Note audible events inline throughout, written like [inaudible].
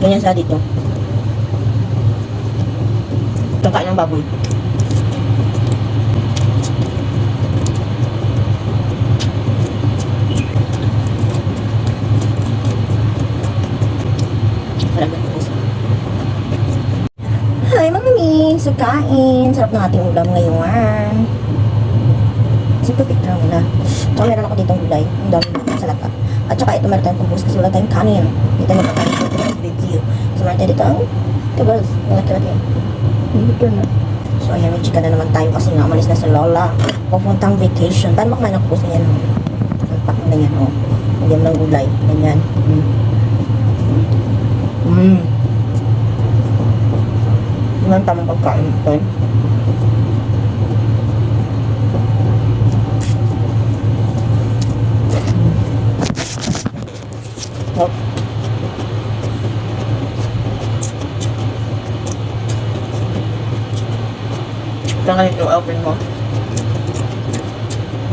Ganyan sa dito. Kakain ng baboy. Hi, mga miss! So, kain. Sarap ng ating ulam ngayon. Simple picture muna. Tsaka meron ako ditong gulay. Ang dami na sa lata. At saka ito meron tayong kubos kasi wala tayong kanin. Dito na kanin ko ito video. So, meron tayo dito ang tables. Malaki-laki. Dito na. So, ayan, may chika na naman tayo kasi nga umalis na sa Lola. Pupuntang vacation. Paano makain ang kubos na yan? Oh? Salpak na yan, oh. Hindi mo ng gulay. Ganyan. Mm. Mm. Yan ang tamang pagkain ito. Hop. Saan ito open mo?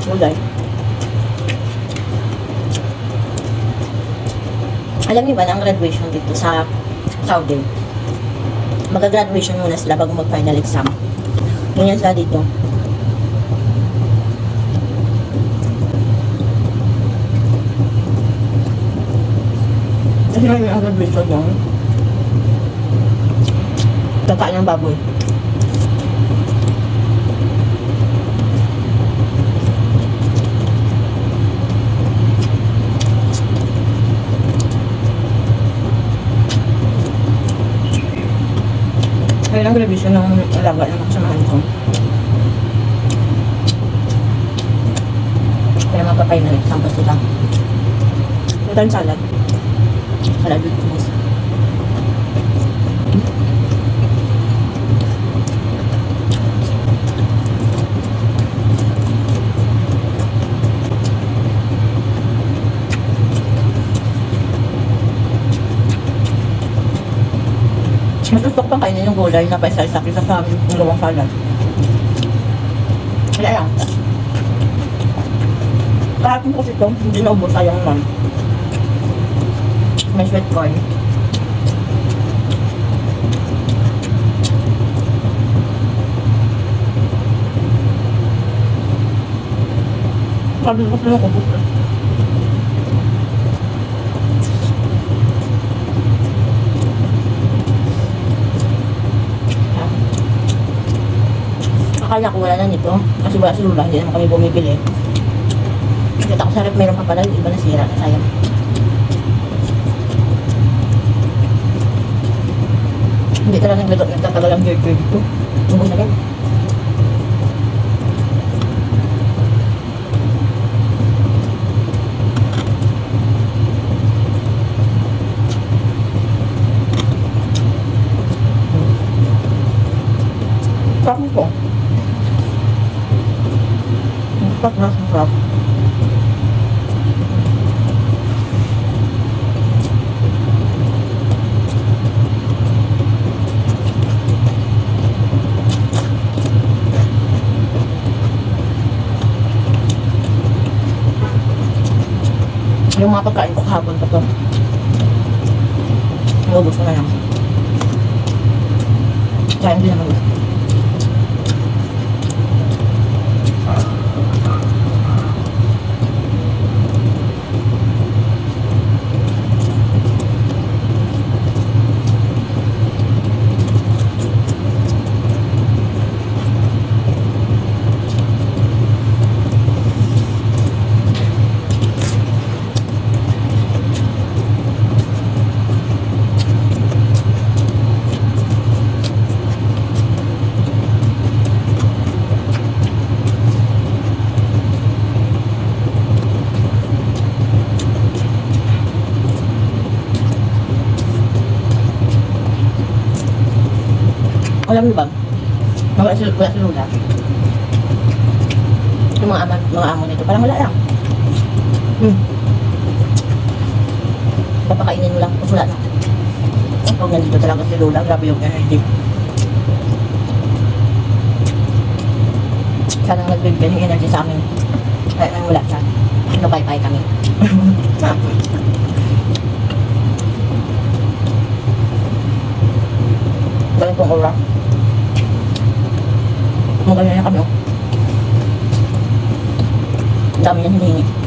Gulay. Alam niyo ba na ang graduation dito sa Saudi? Magka-graduation muna sila bago mag-final exam. Ganyan sila dito. Kasi ang graduation lang. Kakain ng baboy. Kaya lang graduation ng alaga ng kasamahan ko. Kaya magpapay na pa sila. Ito tayong salad. Salad hummus. Mas gusto ko pang kainin yung gulay na paisa-isa kisa sa yung gawang salad. Kaya yan. Kahapon kasi ito, hindi na ubos sayang man. May sweet corn. Sabi ko sila ko Akala ko wala na nito. Kasi wala si Lula, hindi naman kami bumibili. Kita ko sa rep, meron pa pala, yung iba nasira na sayang. Hindi talaga nagtatagal ang gear dito. Tungkol na rin. Sarap nito. Ang sarap Yung mga pagkain ko kahapon pa to. Naubos ko na lang. Kaya hindi naman gusto. Alam niyo ba? Wala si, wala si Lula. Yung mga, ama, mga amo nito, parang wala lang. Hmm. Papakainin mo lang, wala na. Pag nandito talaga si Lula, grabe yung energy. Siya nang nagbibigay ng energy sa amin. Kaya nang wala siya. Nabay-bye kami. [laughs] Ang ura. Magaling na kami. Ang dami yan hinihingi.